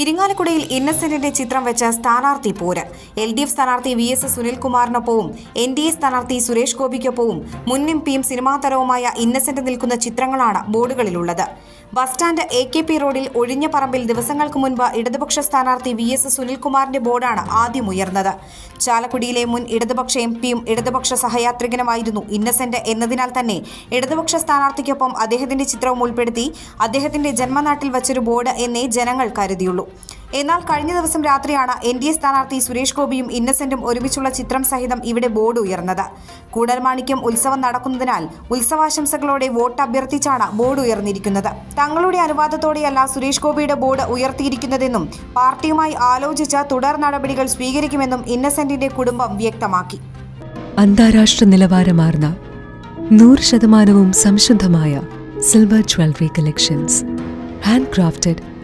ഇരിങ്ങാലക്കുടയിൽ ഇന്നസെന്റിന്റെ ചിത്രം വെച്ച സ്ഥാനാർത്ഥി പോര്. എൽ ഡി എഫ് സ്ഥാനാർത്ഥി വി എസ് സുനിൽകുമാറിനൊപ്പവും എൻ ഡി എ സ്ഥാനാർത്ഥി സുരേഷ് ഗോപിക്കൊപ്പവും മുൻ എം പിയും സിനിമാ താരവുമായ ഇന്നസെന്റ് നിൽക്കുന്ന ചിത്രങ്ങളാണ് ബോർഡുകളിലുള്ളത്. Bus stand A K P റോഡിൽ ഒഴിഞ്ഞ പറമ്പിൽ ദിവസങ്ങൾക്ക് മുൻപ് ഇടതുപക്ഷ സ്ഥാനാർത്ഥി വി എസ് സുനിൽകുമാറിന്റെ ബോർഡാണ് ആദ്യം ഉയർന്നത്. ചാലക്കുടിയിലെ മുൻ ഇടതുപക്ഷ എം പിയും ഇടതുപക്ഷ സഹയാത്രികനുമായിരുന്നു ഇന്നസെന്റ് എന്നതിനാൽ തന്നെ ഇടതുപക്ഷ സ്ഥാനാർത്ഥിക്കൊപ്പം അദ്ദേഹത്തിന്റെ ചിത്രവും ഉൾപ്പെടുത്തി അദ്ദേഹത്തിന്റെ ജന്മനാട്ടിൽ വച്ചൊരു ബോർഡ് എന്നേ ജനങ്ങൾ കരുതിയുള്ളൂ. എന്നാൽ കഴിഞ്ഞ ദിവസം രാത്രിയാണ് എൻ ഡി എ സ്ഥാനാർത്ഥി സുരേഷ് ഗോപിയും ഇന്നസെന്റും ഒരുമിച്ചുള്ള ചിത്രം സഹിതം ഇവിടെ ബോർഡ് ഉയർന്നത്. കൂടൽമാണിക്യം ഉത്സവം നടക്കുന്നതിനാൽ ഉത്സവാശംസകളോടെ വോട്ട് അഭ്യർത്ഥിച്ചാണ് ബോർഡ് ഉയർന്നിരിക്കുന്നത്. തങ്ങളുടെ അനുവാദത്തോടെയല്ല സുരേഷ് ഗോപിയുടെ ബോർഡ് ഉയർത്തിയിരിക്കുന്നതെന്നും പാർട്ടിയുമായി ആലോചിച്ച തുടർ നടപടികൾ സ്വീകരിക്കുമെന്നും ഇന്നസെന്റിന്റെ കുടുംബം വ്യക്തമാക്കി. അന്താരാഷ്ട്ര നിലവാരമാർന്ന നൂറ് ശതമാനവും സംശുദ്ധമായ silver jewellery collections. Hand crafted